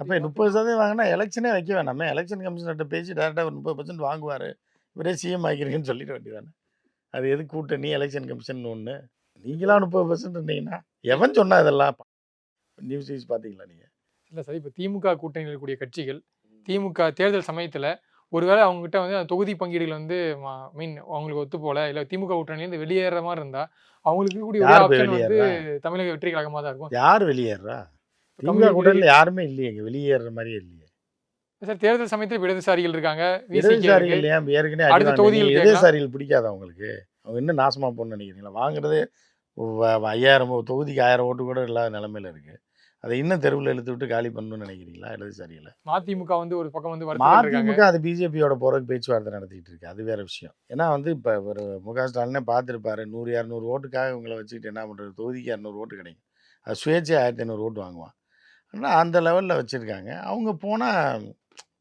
அப்போ முப்பது சதவீதம் வாங்கினா எலெக்ஷனே வைக்க வேணாமே. எலெக்ஷன் கமிஷனர்கிட்ட பேசி டேரெக்டாக ஒரு முப்பது பர்சன்ட் வாங்குவார். இவரே சிஎம் ஆகிக்கிறீங்கன்னு சொல்லிட வேண்டியதானே அது எது கூட்டணி எலெக்ஷன் கமிஷன் ஒன்று நீங்களா முப்பது பர்சன்ட் இருந்தீங்கன்னா எவன் சொன்னா இதெல்லாம் நியூஸ் நியூஸ் பார்த்தீங்களா நீங்கள் இல்லை சார் இப்போ திமுக கூட்டணியில் இருக்கக்கூடிய கட்சிகள் திமுக தேர்தல் சமயத்தில் ஒருவேளை அவங்ககிட்ட வந்து அந்த தொகுதி பங்கீடுகள் வந்து மீன் அவங்களுக்கு ஒத்து போல இல்லை திமுக கூட்டணியிலேருந்து வெளியேற மாதிரி இருந்தா அவங்களுக்கு இருக்கக்கூடிய ஆப்ஷன் வந்து வெளியேறா? தமிழக வெற்றி கழகமாக தான் இருக்கும். யார் வெளியேறா? திமுக யாருமே இல்லையே இங்க வெளியேற மாதிரியே இல்லையே. சார் தேர்தல் சமயத்தில் இடதுசாரிகள் இருக்காங்க. இடதுசாரிகள் ஏன் ஏற்கனவே அடுத்த. கேட்கலாம். இடதுசாரிகள் பிடிக்காதா அவங்களுக்கு அவங்க இன்னும் நாசமா போகணும்னு நினைக்கிறீங்களா? வாங்குறதே ஐயாயிரம் தொகுதிக்கு ஆயிரம் ஓட்டு கூட இல்லாத நிலமையில இருக்கு. அதை இன்னும் தெருவில் இழுத்து விட்டு காலி பண்ணணும்னு நினைக்கிறீங்களா? இடதுசாரிகளை? மதிமுக வந்து ஒரு பக்கம் வந்து மதிமுக அது பிஜேபியோட போறதுக்கு பேச்சுவார்த்தை நடத்திட்டு இருக்கு. அது வேற விஷயம். ஏன்னா வந்து இப்போ ஒரு முக ஸ்டாலினே பார்த்துருப்பாரு நூறு இரநூறு ஓட்டுக்காக இவங்களை வச்சுக்கிட்டு என்ன பண்ணுறது தொகுதிக்கு இரநூறு ஓட்டு கிடைக்கும். அது சுயேட்சை ஆயிரத்தி ஐநூறு ஓட்டு வாங்குவான். ஆனால் அந்த லெவலில் வச்சுருக்காங்க. அவங்க போனால்